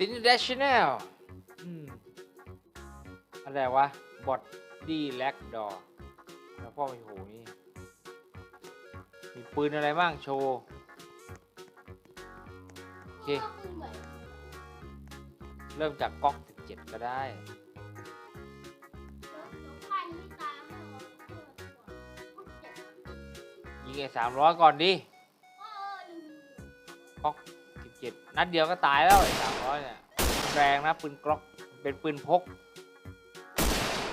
ซินเดชแนลอืมอะไรวะ บอดดี้แลกดอแล้วพ่อมีโหนี่ มีปืนอะไรบ้างโชว์ โอเค เริ่มจากก๊อก17 ก็ได้ยิงไอ้สามร้อยก่อนดิ นัดเดียวก็ตายแล้วไอ้สามร้อยเนี่ยแรงนะปืนกล็อกเป็นปืนพก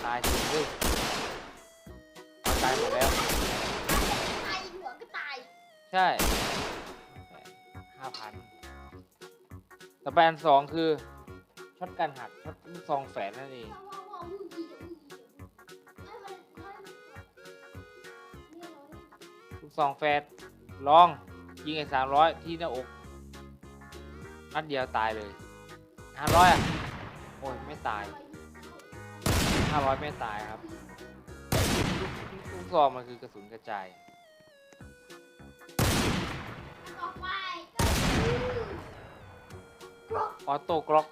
ตายจริงด้วยเอาตายหมดแล้วใช่ห้าพันต่อไปอันสองคือช็อตกันหักช็อตลูกซองแฝดนั่นเองลูกซองแฝดลองยิงไอ้สามร้อยที่หน้าอก นัดเดียวตายเลยห้าร้อยอะ โอ้ยไม่ตายห้าร้อยไม่ตายครับลูกซองมันคือกระสุนกระจายออโต้กล็อก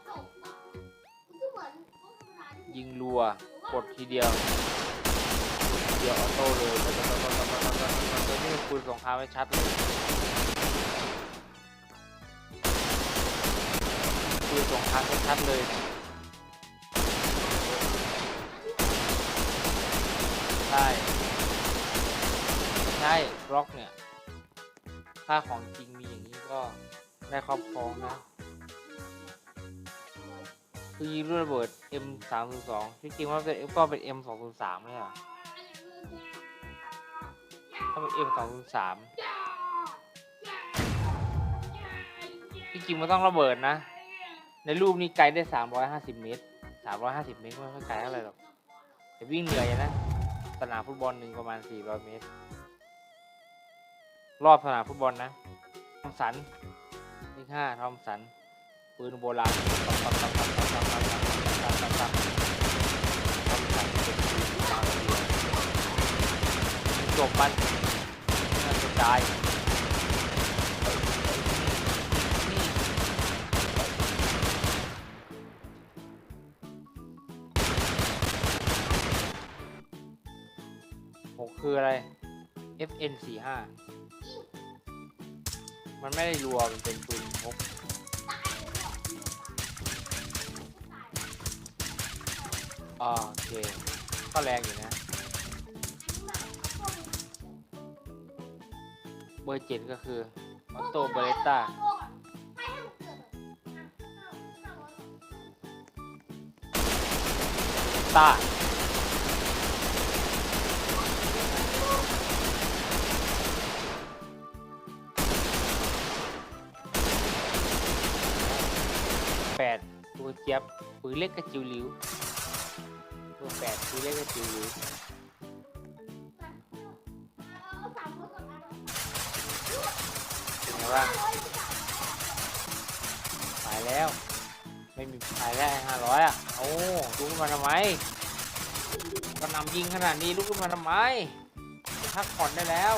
ยิงรัว กดทีเดียวทีเดียวออโต้เลยตัวนี้เป็นปืนสงครามไม่ชัดเลย ปืนสงครามไม่ชัดเลยใช่ใช่บล็อกเนี่ย ถ้าของจริงมีอย่างนี้ก็ได้ครอบครองนะคือยิงด้วยระเบิด M 3 0 2 ที่จริงว่าเป็นก็เป็น M 2 0 3เลยอะถ้าเป็น M 2 0 3 ที่จริงมันต้องระเบิดนะ ในรูปนี้ไกลได้350เมตร350เมตรไม่ค่อยไกลเท่าไหร่หรอกแต่วิ่งเหนื่อยนะ สนามฟุตบอลหนึ่งประมาณ400เมตร รอบสนามฟุตบอลนะทอมสันนี่ห้าทอมสัน ปืนโบราณจบมันมันจะตาย คืออะไร FN 4 5มันไม่ได้รัวมันเป็นปืนพกโอเค ก็แรงอยู่นะ เบอร์เจ็ดก็คือออโต้เบเลต้าตา จี๊ยบปืนเล็กกระจิวหลิวตัวแปดปืนเล็กกระจิวหลิวเป็นไงบ้างตายแล้ว ไม่มีตายแล้วห้าร้อยอะ โอ้ลุกขึ้นมาทำไมก็นำยิงขนาดนี้ลุกขึ้นมาทำไมพักผ่อนได้แล้ว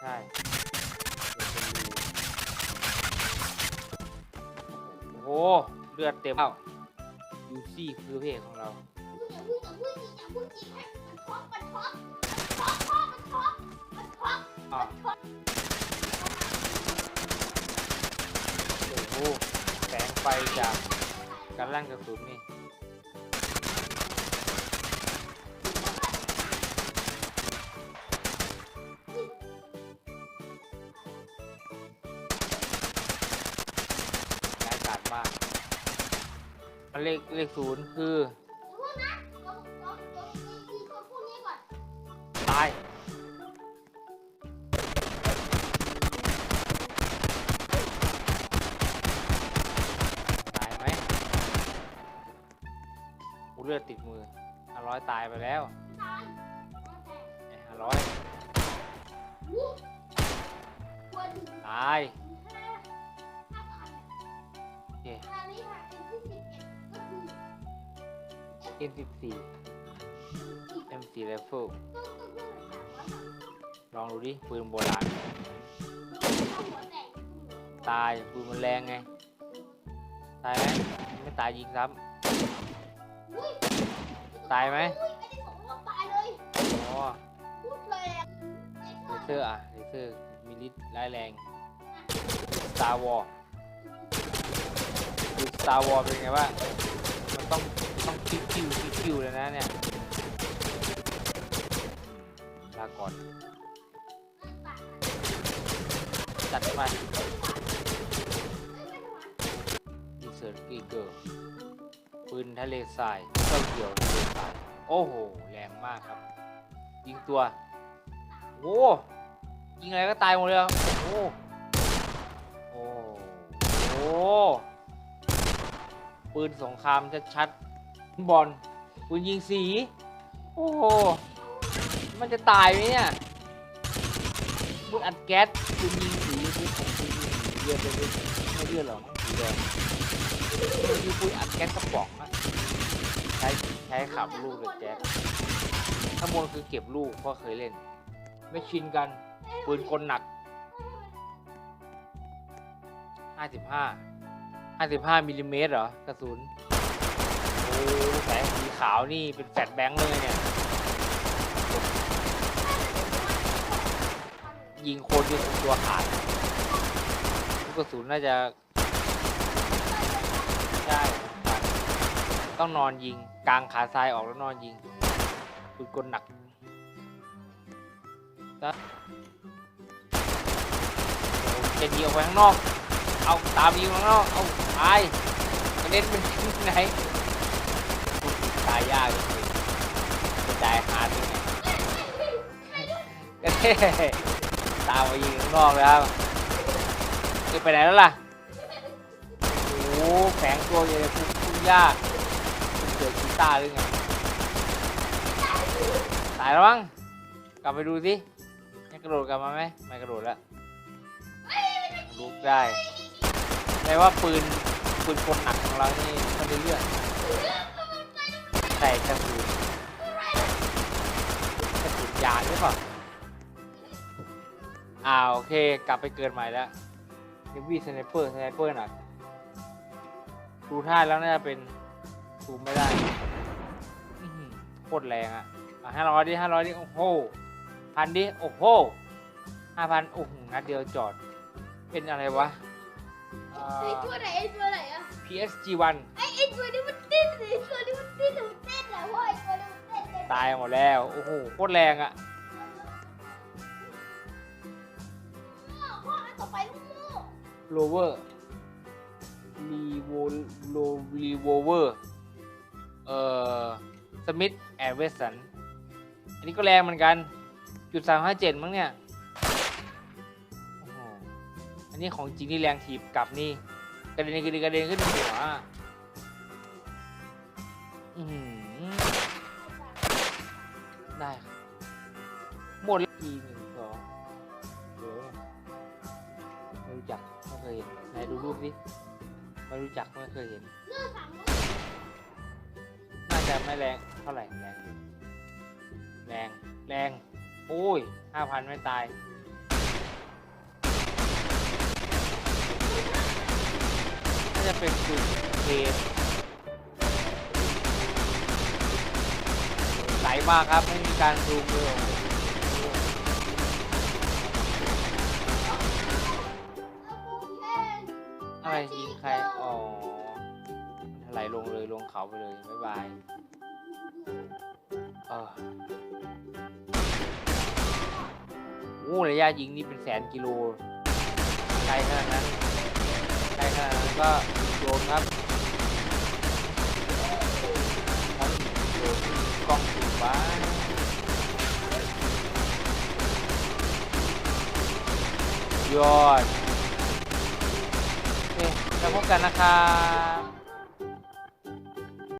ใช่ หเลือดเต็มเอ้ายูซี่คือเพลงของเราอะโอ้โหแสงไฟจากการลั่นกระสุนนี่ เลขเลขศูนย์คือตายตายไหมกูเลือดติดมือห้าร้อยตายไปแล้วห้าร้อยตายโอเค M14 M4 Rifle ลองดูดิ ปืนโบราณ ตาย ปืนมันแรงไง ตายไหม ไม่ตายยิงซ้ำตายไหมอ๋อเลเซอร์อะเลเซอร์มีฤทธิ์ร้ายแรง Star War ดู Star War เป็นไงว่างมันต้อง ต้องคิวคิวคิวคิวเลยนะเนี่ยลาก่อน จัดไปดีเซอร์กีเกอร์ปืนทะเลทรายเจ้าเกี่ยวทะเลทรายโอ้โห แรงมากครับ ยิงตัวโอ้ยิงอะไรก็ตายหมดเลยโอ้โอ้โอ้ปืนสงครามชัดๆ บอลปืนยิงสี โอ้โห มันจะตายไหมเนี่ยปืนอัดแก๊สปืนยิงสีปืนของปืนยิงสีเลือดเลยไม่เลือดหรอกสีแดงมันคือปืนอัดแก๊สกระป๋องอะใช้ใช้ขับลูกเลยแก๊สข้างบนคือเก็บลูกเพราะเคยเล่น ไม่ชินกัน ปืนกลหนัก 55 55มิลลิเมตรเหรอกระสุน แสงสีขาวนี่เป็นแฟลชแบงค์เลยเนี่ย ยิงโคนจนตัวขาดลูกกระสุนน่าจะใช่ต้องนอนยิงกลางขาซ้ายออกแล้วนอนยิงปืนกลหนักนะจะยิงออกไปข้างนอก เอาตามยิงข้างนอก เอาตายกระเด็นเป็นที่ไหนายากจริงๆกระจายหาที่ไหนกระเด้ตามมายิงข้างนอกเลยครับจะไปไหนแล้วล่ะโอ้โหแฝงตัวอยู่ในพุ่งหญ้าคุณเกิดกีตาร์หรือไงตายแล้วมั้งกลับไปดูสิยังกระโดดกลับมาไหมไม่กระโดดแล้วลุกได้แปลว่าปืนปืนกลหนักของเรานี่มันได้เลือด แต่กระสุนกระสุนยางหรือเปล่าอ่าโอเค กลับไปเกิดใหม่แล้วนิวีสไนเปอร์สไนเปอร์หนักดูท่าแล้วน่าจะเป็นซูมไม่ได้อื้อหือโคตรแรงอะอะห้าร้อยดิห้าร้อยดิโอ้โหพันดิโอ้โหห้าพันโอ้โหนัดเดียวจอด เป็นอะไรวะเอ่ไอ้อตัวไหนไอ้ตัวไหนอะ PSG1 ไอ้ไอ้ตัวนี้มันเต้นไอ้ตัวนี้มันเต้น ตายหมดแล้ว โอ้โหโคตรแรงอะต่อไปลูกโม่โลเวอร์รีโวโลรีโวเวอร์เอ่อสมิธแอนเวสันอันนี้ก็แรงเหมือนกันจุดสามห้าเจ็ดมั้งเนี่ยอันนี้ของจริงนี่แรงถีบกลับนี่กระเด็นกระเด็นกระเด็นขึ้นหัวอือหือ ได้ครับหมดแล้วอีหนึ่งสองเดี๋ยวไม่รู้จักไม่เคยเห็นไหนดูรูปดิไม่รู้จักไม่เคยเห็นน่าจะไม่แรงเท่าไหร่แรงอยู่แรงแรงโอ้ยห้าพันไม่ตายน่าจะเป็นจุดเค ลมากครับไม่มีการซูมเลยอะไรยิงใครอ๋อถลายลงเลยลงเขาไปเลยบ๊ายบายเออโอ้ระยะยิงนี่เป็นแสนกิโลไกลขนาดนั้นไกลขนาดนั้นก็โดนครับทั้ง โดนกล้องถูกบ้านยอดโอเคแล้วพบกันนะครับ